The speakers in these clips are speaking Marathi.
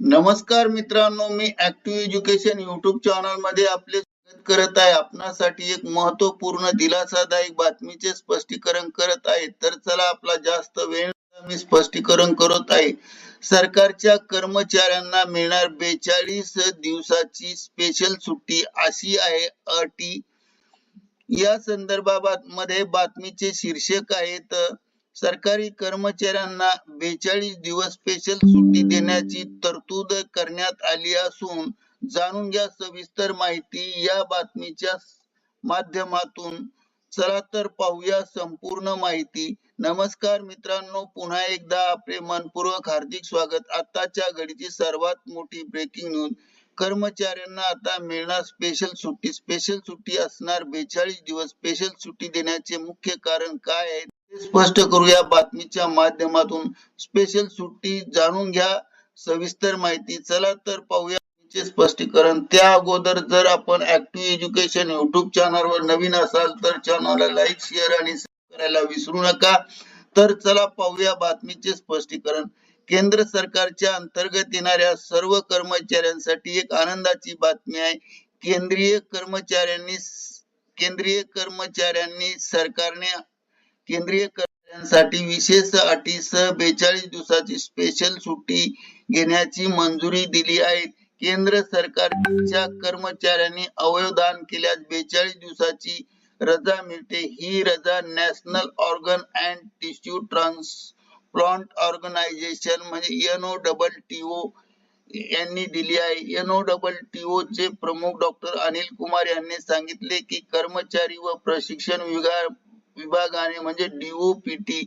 नमस्कार मित्रांनो मी ऍक्टिव्ह एज्युकेशन युट्यूब चॅनलमध्ये आपले स्वागत करत आहे. आपणासाठी एक महत्त्वपूर्ण दिलासादायक बातमीचे स्पष्टीकरण करत आहे. तर चला आपला जास्त वेळ मी स्पष्टीकरण करत आहे. सरकारच्या कर्मचाऱ्यांना मिळणार बेचाळीस दिवसाची स्पेशल सुट्टी अशी आहे अटी. या संदर्भात मध्ये बातमीचे शीर्षक आहेत सरकारी कर्मचाऱ्यांना बेचाळीस दिवस स्पेशल सुट्टी देण्याची तरतूद करण्यात आली असून जाणून घ्या सविस्तर माहिती या बातमीच्या माध्यमातून. चला तर पाहूया संपूर्ण माहिती. नमस्कार मित्रांनो पुन्हा एकदा आपले मनपूर्वक हार्दिक स्वागत. आताच्या घडीची सर्वात मोठी ब्रेकिंग न्यूज कर्मचाऱ्यांना आता मिळणार स्पेशल सुट्टी. स्पेशल सुट्टी असणार बेचाळीस दिवस. स्पेशल सुट्टी देण्याचे मुख्य कारण काय आहे स्पष्ट करूया. बातमीच्या माध्यमातून स्पेशल सुट्टी जाणून घ्या. सविस्तर माहिती चला तर पाहूया स्पष्टीकरण. त्या अगोदर जर आपण ऍक्टिव्ह एज्युकेशन युट्यूब चॅनलवर नवीन असाल तर चॅनलला लाईक शेअर आणि करायला विसरू नका. तर चला पाहूया बातमीचे स्पष्टीकरण. केंद्र सरकारच्या अंतर्गत येणाऱ्या सर्व कर्मचाऱ्यांसाठी एक आनंदाची बातमी आहे. केंद्रीय कर्मचाऱ्यांनी केंद्रीय कर्मचाऱ्यांनी सरकारने केंद्रीय कर्मचाऱ्यांसाठी विशेष अटीसह बेचाळीस दिवसाची स्पेशल सुट्टी घेण्याची मंजुरी दिली आहे. केंद्र सरकारच्या कर्मचाऱ्यांनी अवयवदान केल्यास बेचाळीस दिवसाची रजा मिळते. ही रजा national organ and tissue transplant organisation म्हणजे N O double T O यांनी दिली आहे. एनओ डबल टी ओ चे प्रमुख डॉक्टर अनिल कुमार यांनी सांगितले की कर्मचारी व प्रशिक्षण विभाग विभागाने म्हणजे डीओपीटी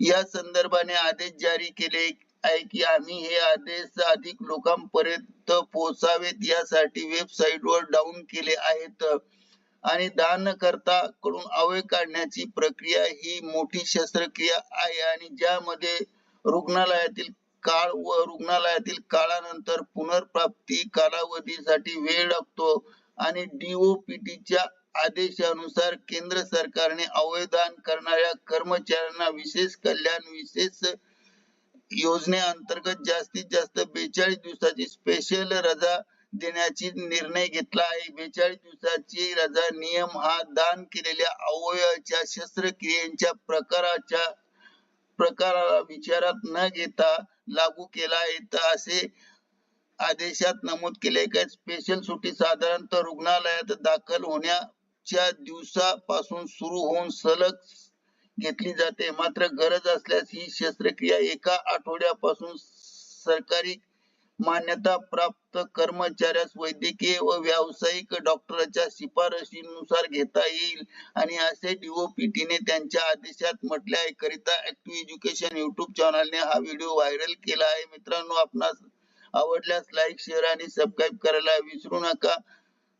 या संदर्भाने आदेश जारी केले आहे की आम्ही हे आदेश अधिक लोकांपर्यंत पोहोचावेत यासाठी वेबसाईट वर डाऊन केले आहेत. आणि दानकर्ता कडून अवय काढण्याची प्रक्रिया ही मोठी शस्त्रक्रिया आहे आणि ज्यामध्ये रुग्णालयातील काळ व रुग्णालयातील काळानंतर पुनर्प्राप्ती कालावधीसाठी वेळ लागतो आणि डीओपीटीच्या आदेशानुसार केंद्र सरकारने अवयदान करणाऱ्या कर्मचाऱ्यांना विशेष कल्याण विशेष योजनेअंतर्गत जास्तीत जास्त बेचाळीस दिवसाची स्पेशल रजा देण्याची निर्णय घेतला आहे. बेचाळीस दिवसाची रजा नियम हा दान केलेल्या अवयवाच्या शस्त्रक्रियेच्या प्रकाराच्या प्रकाराला विचारात न घेता लागू केला आहे. असे आदेशात नमूद केले की स्पेशल सुट्टी साधारणतः रुग्णालयात दाखल होण्या आजच्या दिवसापासून सुरू होऊन सलग घेतली जाते. मात्र गरज असल्यास ही शस्त्रक्रिया एका आठवड्यापासून सरकारी मान्यता प्राप्त कर्मचाऱ्यास वैद्यकीय व व्यावसायिक डॉक्टरच्या शिफारशीनुसार घेता येईल आणि असे डीओपीटीने त्यांच्या आदेशात म्हटले आहे. करिता ऍक्टिव्ह एज्युकेशन युट्यूब चॅनलने हा व्हिडिओ व्हायरल केला आहे. मित्रांनो आपणास आवडल्यास लाईक शेअर आणि सबस्क्राईब करायला विसरू नका.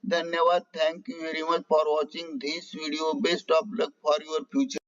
धन्यवाद. Thank you very much for watching this video best of luck for your future